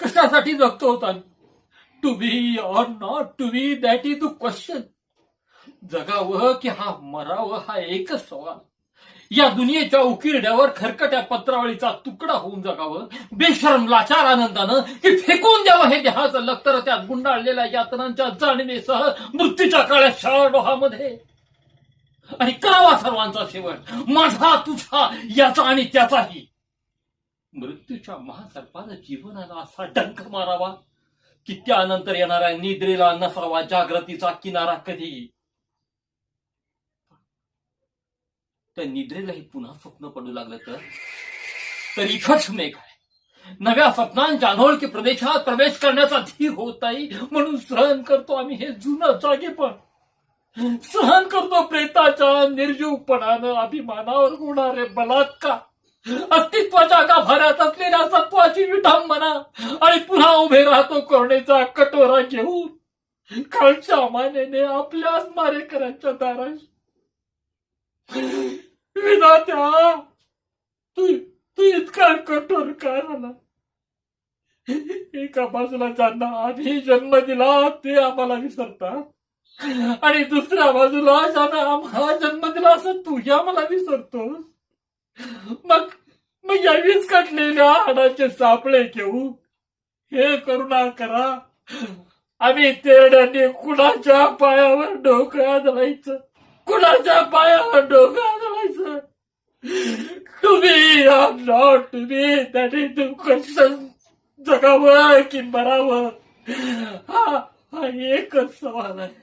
कशासाठी जगतो होता? To be or not to be that is the question जगावं की हा मरावं हा एकच सवाल. या दुनियेच्या उकिरड्यावर खरकट्या पत्रावळीचा तुकडा होऊन जगावं. बेशरम लाचार आनंदानं की फेकून द्यावं हे देहाचं लक्तर त्यात गुंडाळलेल्या यातनांच्या जाणीवेसह मृत्यूच्या काळ्या शाळडोहामध्ये आणि करावा सर्वांचा शेवट. माझा तुझा याचा आणि त्याचाही. मृत्यूच्या महासर्पानं जीवनाला असा डंक मारावा की त्यानंतर येणाऱ्या निद्रेला नसावा जागृतीचा किनारा कधी? त्या निद्रेलाही पुन्हा स्वप्न पडू लागलं तर? तर इथंच मेघ आहे. नव्या स्वप्नांच्या अनोळखी प्रदेशात प्रवेश करण्याचा धीर होत नाही म्हणून सहन करतो आम्ही हे जुनं जागेपण. सहन करतो प्रेताच्या निर्जीवपणानं अभिमानावर होणारे बलात्कार. अस्तित्वाच्या गाभाऱ्यात असलेल्या सत्वाची विडंबना आणि पुन्हा उभे राहतो करुणेचा कटोरा घेऊन. खालच्या मानेने आपल्याच मारेकरांच्या दाराशी. विधात्या तू तू इतका कठोर का झाला एका बाजूला ज्यांना आधी जन्म दिला ते आम्हाला विसरतात. आणि दुसऱ्या बाजूला ज्यांना आम्हाला जन्म दिला असं तुझ्या मला विसरतोस. मग मग यावीच कटलेल्या हाडाचे सापळे घेऊ. हे करुणा करा. आम्ही तेरड्याने कुणाच्या पायावर डोकं घालायचं कुणाच्या पायावर डोकं घालायचं तुम्ही नॉट तुम्ही त्याने तू कसं जगावं की मरावं? हा हा एकच सवाल आहे.